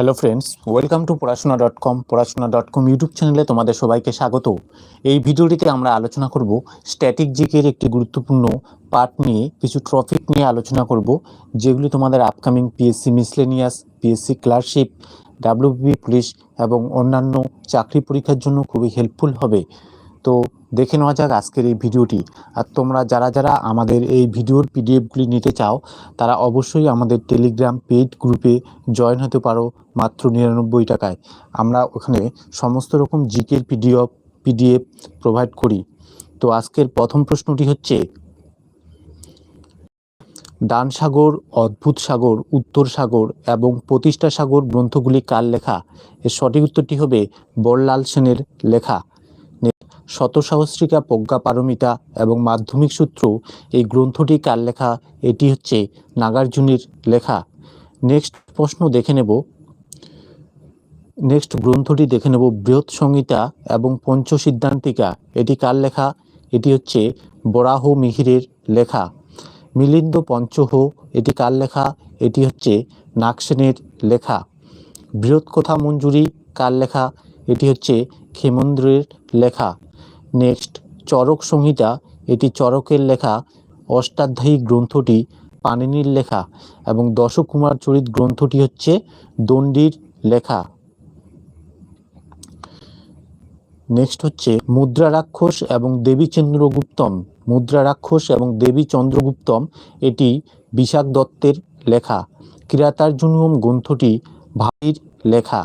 Hello friends welcome to Porashona dot com Porashona dot com YouTube চ্যানেলে তোমাদের সবাইকে স্বাগত। এই ভিডিওটিতে আমরা আলোচনা করব স্ট্যাটিক জিকের একটি গুরুত্বপূর্ণ পার্ট নিয়ে, কিছু ট্রফিক নিয়ে আলোচনা করব, যেগুলি তোমাদের upcoming PSC miscellaneous PSC clerkship WB police এবং অন্যান্য চাকরি পরীক্ষার জন্য খুবই হেল্পফুল হবে। তো দেখে নেওয়া যাক আজকের এই ভিডিওটি। আর তোমরা যারা যারা আমাদের এই ভিডিওর পিডিএফগুলি নিতে চাও, তারা অবশ্যই আমাদের টেলিগ্রাম পেইড গ্রুপে জয়েন হতে পারো মাত্র নিরানব্বই টাকায়। আমরা ওখানে সমস্ত রকম জিকের পিডিএফ পিডিএফ প্রোভাইড করি। তো আজকের প্রথম প্রশ্নটি হচ্ছে, ডান সাগর, অদ্ভুত সাগর, উত্তর সাগর এবং প্রতিষ্ঠা সাগর গ্রন্থগুলি কার লেখা? এর সঠিক উত্তরটি হবে বরলাল সেনের লেখা। শতসহস্রিকা প্রজ্ঞা পারমিতা এবং মাধ্যমিক সূত্র এই গ্রন্থটি কার লেখা এটি হচ্ছে নাগার্জুনের লেখা। নেক্সট প্রশ্ন দেখে নেব। নেক্সট গ্রন্থটি দেখে নেব। বৃহৎ সংহিতা এবং পঞ্চ সিদ্ধান্তিকা এটি কার লেখা এটি হচ্ছে বরাহ মিহিরের লেখা। মিলিন্দ পঞ্চহ, এটি কার লেখা এটি হচ্ছে নাকসেনের লেখা। বৃহৎ কথা মঞ্জুরি কার লেখা এটি হচ্ছে ক্ষেমন্দ্রের লেখা। নেক্সট, চরক সংহিতা। এটি চরকের লেখা, অষ্টাধ্যায়ী গ্রন্থটি পাণিনির লেখা এবং দশকুমার চরিত গ্রন্থটি হচ্ছে দণ্ডির লেখা। নেক্সট হচ্ছে মুদ্রা রাক্ষস এবং দেবী চন্দ্রগুপ্তম মুদ্রা রাক্ষস এবং দেবী চন্দ্রগুপ্তম এটি বিশাখ দত্তের লেখা। কিরাতার্জুনিয়ম গ্রন্থটি ভাইর লেখা।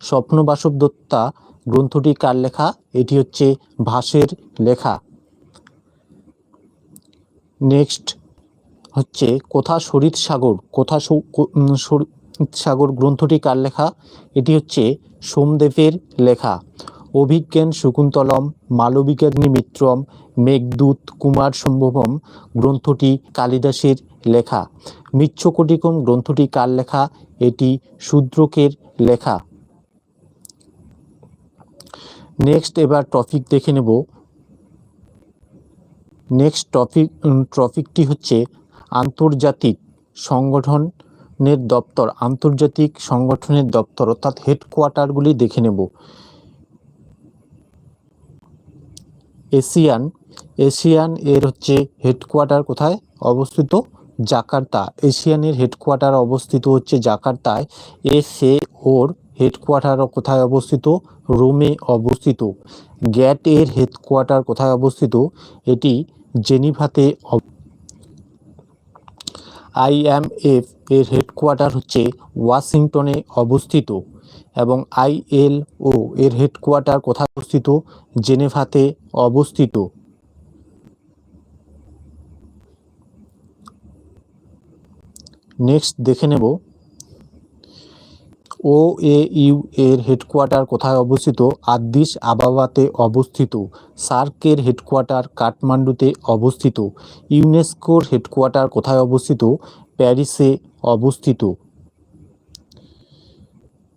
স্বপ্নবাসব দত্তা গ্রন্থটি কার লেখা? এটি হচ্ছে ভাসের লেখা। নেক্সট হচ্ছে কোথা সরিত সাগর? কোথা সাগর গ্রন্থটি কার লেখা? এটি হচ্ছে সোমদেবের লেখা। অভিজ্ঞান শকুন্তলম, মালবিকাগ্নি মিত্রম, মেঘদূত কুমার সম্ভবম গ্রন্থটি কালিদাসের লেখা। মিচ্ছকটিকম গ্রন্থটি কার লেখা? এটি শূদ্রকের লেখা। নেক্সট এবার টপিক দেখে নেব। নেক্সট টপিক টপিকটি হচ্ছে আন্তর্জাতিক সংগঠনের দপ্তর। আন্তর্জাতিক সংগঠনের দপ্তর, অর্থাৎ হেডকোয়ার্টারগুলি দেখে নেব। এশিয়ান এশিয়ান এর হচ্ছে হেডকোয়ার্টার কোথায় অবস্থিত? জাকার্তা, এশিয়ানের হেডকোয়ার্টার অবস্থিত হচ্ছে জাকার্তায়। এস ওর হেডকোয়ার্টার কোথায় অবস্থিত? রোমে অবস্থিত। গ্যাট এর হেডকোয়ার্টার কোথায় অবস্থিত? এটি জেনিভাতে আইএমএফ এর হেডকোয়ার্টার হচ্ছে ওয়াশিংটনে অবস্থিত এবং আইএলও এর হেডকোয়ার্টার কোথায় অবস্থিত? জেনেভাতে অবস্থিত। নেক্সট দেখে নেব। ও এ ইউ এর হেডকোয়ার্টার কোথায় অবস্থিত? আদিস আবাবাতে অবস্থিত। সার্কের হেডকোয়ার্টার কাঠমান্ডুতে অবস্থিত। ইউনেস্কোর হেডকোয়ার্টার কোথায় অবস্থিত? প্যারিসে অবস্থিত।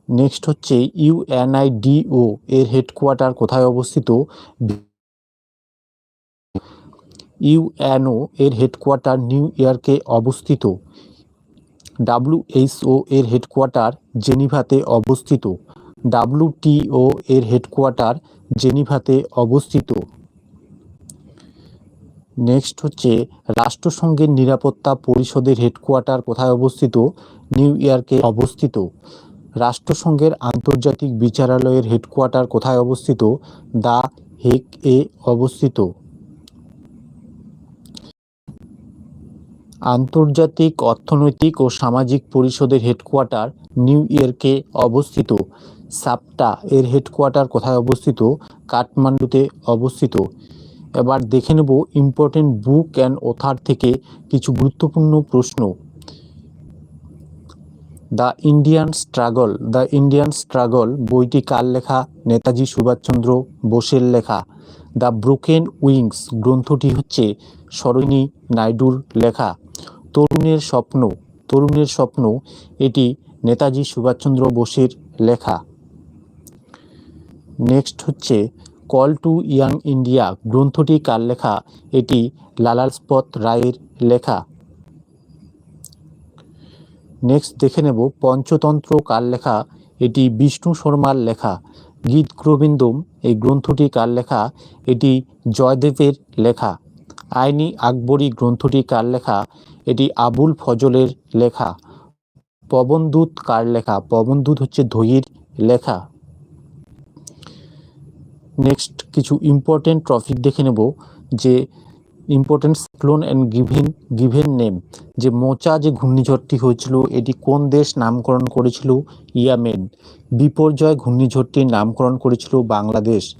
নেক্সট হচ্ছে ইউএনআইডিও এর হেডকোয়ার্টার কোথায় অবস্থিত? ইউএনও এর হেডকোয়ার্টার নিউ ইয়র্কে অবস্থিত। ডাব্লিউএইচও এর হেডকোয়ার্টার জেনিভাতে অবস্থিত। ডাব্লিউটিও এর হেডকোয়ার্টার জেনিভাতে অবস্থিত। নেক্সট হচ্ছে, রাষ্ট্রসংঘের নিরাপত্তা পরিষদের হেডকোয়ার্টার কোথায় অবস্থিত? নিউ ইয়র্কে অবস্থিত। রাষ্ট্রসংঘের আন্তর্জাতিক বিচারালয়ের হেডকোয়ার্টার কোথায় অবস্থিত? দা হেক এ অবস্থিত। আন্তর্জাতিক অর্থনৈতিক ও সামাজিক পরিষদের হেডকোয়ার্টার নিউ ইয়র্কে অবস্থিত। সাপটা এর হেডকোয়ার্টার কোথায় অবস্থিত? কাঠমান্ডুতে অবস্থিত। এবার দেখে নেব ইম্পর্টেন্ট বুক অ্যান্ড ওথার থেকে কিছু গুরুত্বপূর্ণ প্রশ্ন। The Indian struggle. The Indian struggle বইটি কার লেখা? নেতাজি সুভাষচন্দ্র বোসের লেখা। দ্য ব্রোকেন উইংস গ্রন্থটি হচ্ছে সরণী নাইডুর লেখা। তরুণের স্বপ্ন তরুণের স্বপ্ন, এটি নেতাজি সুভাষচন্দ্র বোসের লেখা। নেক্সট হচ্ছে, কল টু ইয়াং ইন্ডিয়া, গ্রন্থটি কার লেখা? এটি লালালস্পত রায়ের লেখা। নেক্সট দেখে নেব, পঞ্চতন্ত্র কার লেখা? এটি বিষ্ণু শর্মার লেখা। গীত গোবিন্দম, এই গ্রন্থটি কার লেখা? এটি জয়দেবের লেখা। আইনি আকবরী গ্রন্থটি কার লেখা এটি আবুল ফজলের লেখা। পবনদূত কার লেখা পবনদূত হচ্ছে ধৈর লেখা। নেক্সট, কিছু ইম্পর্টেন্ট টপিক দেখে নেব, যে important cyclone and given given name যে মোচা যে ঘূর্ণিঝড়টি হয়েছিল, এটি কোন দেশ নামকরণ করেছিল? ইয়ামেন। বিপর্যয় ঘূর্ণিঝড়টির নামকরণ করেছিল বাংলাদেশ।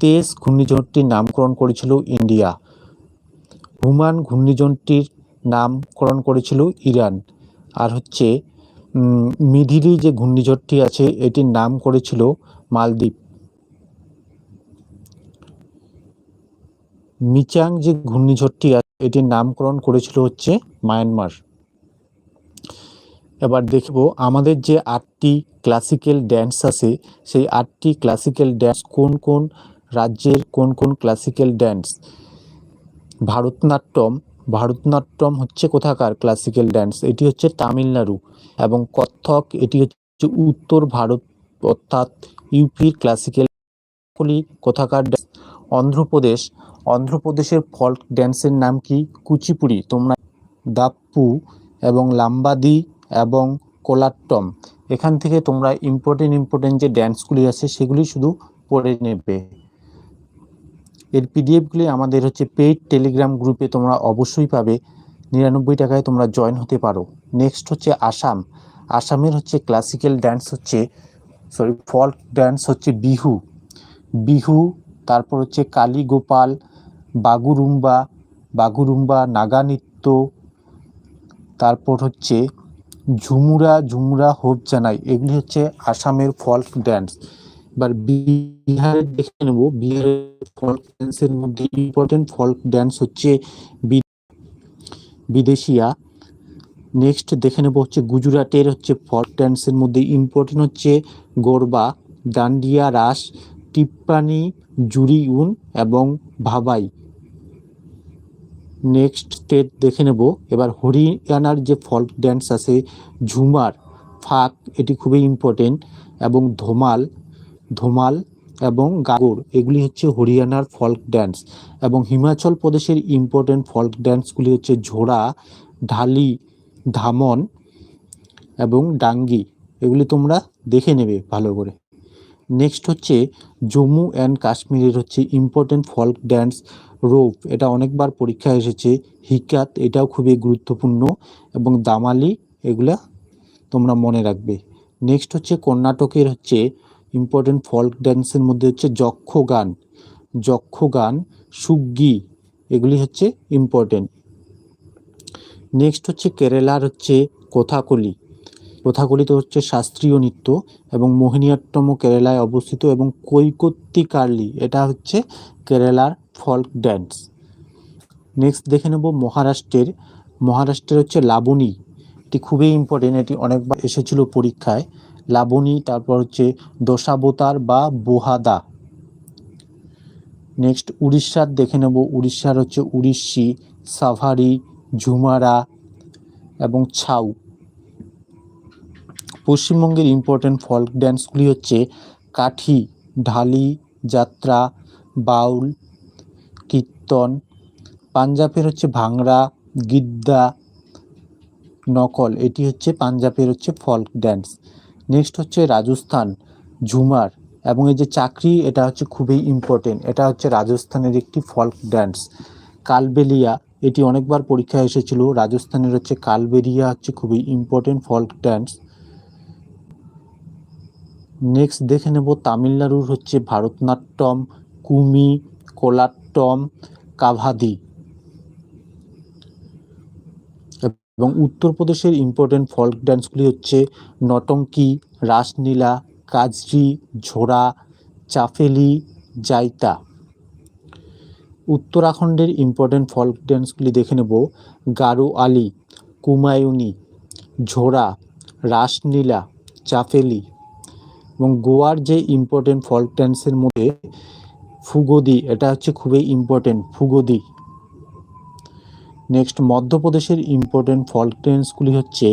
তেজ ঘূর্ণিঝড়টির নামকরণ করেছিল ইন্ডিয়া। হুমান ঘূর্ণিঝড়টির নামকরণ করেছিল ইরান। আর হচ্ছে মিধিরি যে ঘূর্ণিঝড়টি আছে, এটির নাম করেছিল মালদ্বীপ। মিচাং যে ঘূর্ণিঝড়টি আছে, এটির নামকরণ করেছিল হচ্ছে মায়ানমার। এবার দেখব আমাদের যে আটটি ক্লাসিক্যাল ড্যান্স আছে, সেই আটটি ক্লাসিক্যাল ড্যান্স কোন কোন রাজ্যের কোন কোন ক্লাসিক্যাল ড্যান্স? ভারতনাট্যম ভারতনাট্যম হচ্ছে কোথাকার ক্লাসিক্যাল ড্যান্স এটি হচ্ছে তামিলনাড়ু এবং কত্থক এটি হচ্ছে উত্তর ভারত, অর্থাৎ ইউপির ক্লাসিক্যাল কোথাকার dance? অন্ধ্রপ্রদেশ, অন্ধ্রপ্রদেশের ফল্ক ড্যান্সের নাম কি? কুচিপুড়ি, তোমরা দাপ্পু এবং লাম্বাদি এবং কোলাট্টম। এখান থেকে তোমরা ইম্পর্টেন্ট ইম্পর্টেন্ট যে ড্যান্সগুলি আছে, সেগুলি শুধু পড়ে নেবে। এর পিডিএফগুলি আমাদের হচ্ছে পেইড টেলিগ্রাম গ্রুপে তোমরা অবশ্যই পাবে। নিরানব্বই টাকায় তোমরা জয়েন হতে পারো। নেক্সট হচ্ছে আসাম। আসামের হচ্ছে ক্লাসিক্যাল ড্যান্স হচ্ছে সরি ফল্ক ড্যান্স হচ্ছে বিহু। বিহু, তারপর হচ্ছে কালী গোপাল, বাগুরুম্বা বাগুরুম্বা নাগা নৃত্য তারপর হচ্ছে ঝুমুরা ঝুমুরা, হোপ জানাই। এগুলি হচ্ছে আসামের ফল্ক ড্যান্স এবার বিহারের দেখে নেব। বিহারের ফল্ক ড্যান্সের মধ্যে ইম্পর্টেন্ট ফল্ক ড্যান্স হচ্ছে বিদেশিয়া। নেক্সট দেখে নেব হচ্ছে গুজরাটের হচ্ছে ফল্ক ড্যান্সের মধ্যে ইম্পর্টেন্ট হচ্ছে গরবা ডান্ডিয়া রাস টিপ্পানি জুরিউন এবং ভাবাই। নেক্সট স্টেট দেখে নেব। এবার হরিয়ানার যে ফল্ক ড্যান্স আছে, ঝুমার, ফাক, এটি খুবই ইম্পর্টেন্ট এবং ধোমাল ধোমাল এবং গাগর এগুলি হচ্ছে হরিয়ানার ফল্ক ড্যান্স এবং হিমাচল প্রদেশের ইম্পর্টেন্ট ফল্ক ড্যান্সগুলি হচ্ছে ঝোড়া, ঢালি, ধামন এবং ডাঙ্গি। এগুলি তোমরা দেখে নেবে ভালো করে। নেক্সট হচ্ছে জম্মু অ্যান্ড কাশ্মীরের হচ্ছে ইম্পর্টেন্ট ফল্ক ড্যান্স রোপ। এটা অনেকবার পরীক্ষায় এসেছে। হিকাত, এটাও খুবই গুরুত্বপূর্ণ এবং দামালি, এগুলা তোমরা মনে রাখবে। নেক্সট হচ্ছে কর্ণাটকের হচ্ছে ইম্পর্টেন্ট ফল্ক ড্যান্সের মধ্যে হচ্ছে যক্ষ গান। যক্ষ গান, সুগ্গি, এগুলি হচ্ছে ইম্পর্টেন্ট নেক্সট হচ্ছে কেরালার হচ্ছে কথাকলি। কথাকলিতে হচ্ছে শাস্ত্রীয় নৃত্য এবং মোহিনীয়াট্টম কেরালায় অবস্থিত এবং কৈকত্যি কার্লি এটা হচ্ছে কেরালার ফল্ক ড্যান্স নেক্সট দেখে নেব মহারাষ্ট্রের। মহারাষ্ট্রের হচ্ছে লাবণী, এটি খুবই ইম্পর্টেন্ট এটি অনেকবার এসেছিল পরীক্ষায়। লাবণী, তারপর হচ্ছে দশাবতার বা বোহাদা। নেক্সট উড়িষ্যার দেখে নেব। উড়িষ্যার হচ্ছে উড়িষ্যি, সাভারি, ঝুমারা এবং ছাউ। পশ্চিমবঙ্গের ইম্পর্টেন্ট ফল্ক ড্যান্সগুলি হচ্ছে কাঠি, ঢালি, যাত্রা, বাউল, কীর্তন। পাঞ্জাবের হচ্ছে ভাংড়া, গিদ্দা, নকল। এটি হচ্ছে পাঞ্জাবের হচ্ছে ফল্ক ড্যান্স নেক্সট হচ্ছে রাজস্থান, ঝুমার এবং এই যে চাকরি এটা হচ্ছে খুবই ইম্পর্টেন্ট এটা হচ্ছে রাজস্থানের একটি ফল্ক ড্যান্স কালবেলিয়া, এটি অনেকবার পরীক্ষায় এসেছিল। রাজস্থানের হচ্ছে কালবেরিয়া হচ্ছে খুবই ইম্পর্টেন্ট ফল্ক ড্যান্স নেক্সট দেখে নেব তামিলনাড়ুর হচ্ছে ভারতনাট্যম, কুমি, কোলাট্টম, কাভাদি। এবং উত্তরপ্রদেশের ইম্পর্টেন্ট ফল্ক ড্যান্সগুলি হচ্ছে নটঙ্কি, রাসলীলা, কাজরি, ঝোড়া, চাফেলি, জাইতা। উত্তরাখণ্ডের ইম্পর্টেন্ট ফল্ক ড্যান্সগুলি দেখে নেব। গারো আলি, কুমায়ুনি, ঝোড়া, রাসলীলা, চাফেলি এবং গোয়ার যে ইম্পর্টেন্ট ফল্ক ড্যান্সের মধ্যে ফুগোদি, এটা হচ্ছে খুবই ইম্পর্টেন্ট ফুগোদি। নেক্সট মধ্যপ্রদেশের ইম্পর্টেন্ট ফল্ক ড্যান্সগুলি হচ্ছে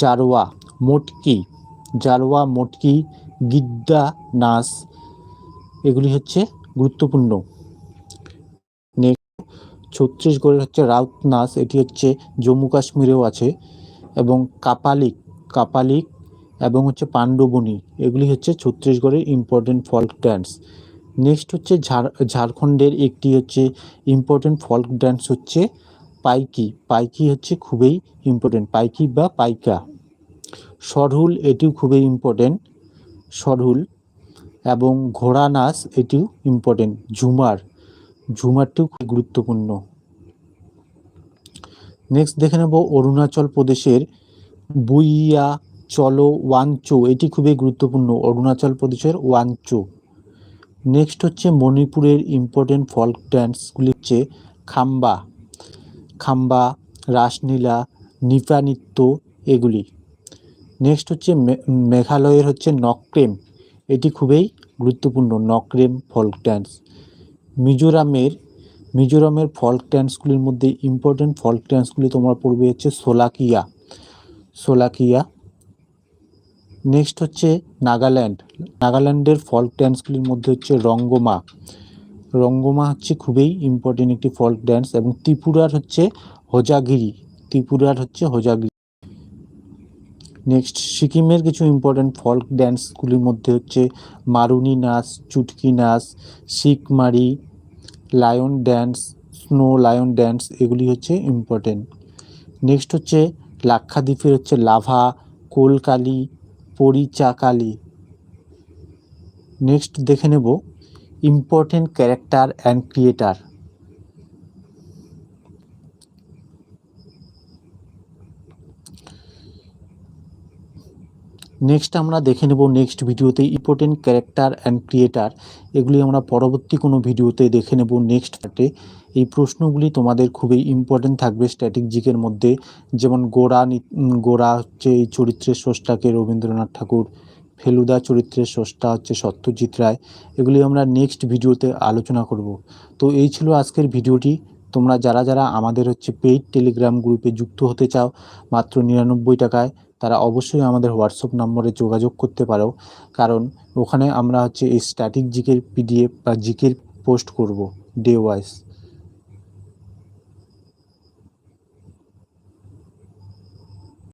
জারোয়া, মোটকি জারোয়া, মোটকি গিদ্দা নাচ এগুলি হচ্ছে গুরুত্বপূর্ণ। নেক্সট ছত্তিশগড়ের হচ্ছে রাউত নাচ এটি হচ্ছে জম্মু কাশ্মীরেও আছে, এবং কাপালিক কাপালিক এবং হচ্ছে পাণ্ডবনী, এগুলি হচ্ছে ছত্তিশগড়ের ইম্পর্টেন্ট ফল্ক ড্যান্স নেক্সট হচ্ছে ঝাড়, ঝাড়খণ্ডের একটি হচ্ছে ইম্পর্টেন্ট ফল্ক ড্যান্স হচ্ছে পাইকি পাইকি হচ্ছে খুবই ইম্পর্টেন্ট পাইকি বা পাইকা। সরহুল, এটিও খুবই ইম্পর্টেন্ট সরহুল। এবং ঘোড়া নাচ এটিও ইম্পর্টেন্ট ঝুমার। ঝুমারটিও খুব গুরুত্বপূর্ণ। নেক্সট দেখে নেব অরুণাচল প্রদেশের বুইয়া, চলো ওয়ানচো এটি খুবই গুরুত্বপূর্ণ, অরুণাচল প্রদেশের ওয়ানচো নেক্সট হচ্ছে মণিপুরের ইম্পর্টেন্ট ফল্ক ড্যান্সগুলি হচ্ছে খাম্বা। খাম্বা, রাসলীলা নিপা নৃত্য এগুলি। নেক্সট হচ্ছে মেঘালয়ের হচ্ছে নক্রেম। এটি খুবই গুরুত্বপূর্ণ, নক্রেম ফল্ক ড্যান্স মিজোরামের মিজোরামের ফল্ক ড্যান্সগুলির মধ্যে ইম্পর্টেন্ট ফল্ক ড্যান্সগুলি তোমরা পড়বে হচ্ছে সোলাকিয়া সোলাকিয়া নেক্সট হচ্ছে নাগাল্যান্ড। নাগাল্যান্ডের ফল্ক ড্যান্সগুলির মধ্যে হচ্ছে রঙ্গমা। রঙ্গমা হচ্ছে খুবই ইম্পর্টেন্ট একটি ফল্ক ড্যান্স এবং ত্রিপুরার হচ্ছে হোজাগিরি। ত্রিপুরার হচ্ছে হোজাগিরি। নেক্সট সিকিমের কিছু ইম্পর্টেন্ট ফল্ক ড্যান্সগুলির মধ্যে হচ্ছে মারুনি নাচ, চুটকি নাচ, শিকমারি lion dance snow lion dance এগুলি হচ্ছে ইম্পর্টেন্ট নেক্সট হচ্ছে লাক্ষাদ্বীপের হচ্ছে লাভা, কোলকালি, পরিচাকালি। নেক্সট দেখে নেব important character and creator next আমরা দেখে নেব নেক্সট ভিডিওতে ইম্পর্টেন্ট ক্যারেক্টার অ্যান্ড ক্রিয়েটার এগুলি আমরা পরবর্তী কোনো ভিডিওতে দেখে নেব নেক্সট পার্টে এই প্রশ্নগুলি তোমাদের খুবই ইম্পর্টেন্ট থাকবে স্ট্র্যাটেজিকের মধ্যে। যেমন গোড়া গোড়া হচ্ছে এই চরিত্রের স্রষ্টাকে রবীন্দ্রনাথ ঠাকুর। ফেলুদা চরিত্রের স্রষ্টা হচ্ছে সত্যজিৎ রায়। এগুলি আমরা নেক্সট ভিডিওতে আলোচনা করব। তো এই ছিল আজকের ভিডিওটি তোমরা যারা যারা আমাদের হচ্ছে পেইড টেলিগ্রাম গ্রুপে যুক্ত হতে চাও মাত্র নিরানব্বই টাকায়, তারা অবশ্যই আমাদের হোয়াটসঅ্যাপ নম্বরে যোগাযোগ করতে পারো। কারণ ওখানে আমরা হচ্ছে এই স্ট্যাটিক জিকের পিডিএফ বা জিকের পোস্ট করব ডে ওয়াইজ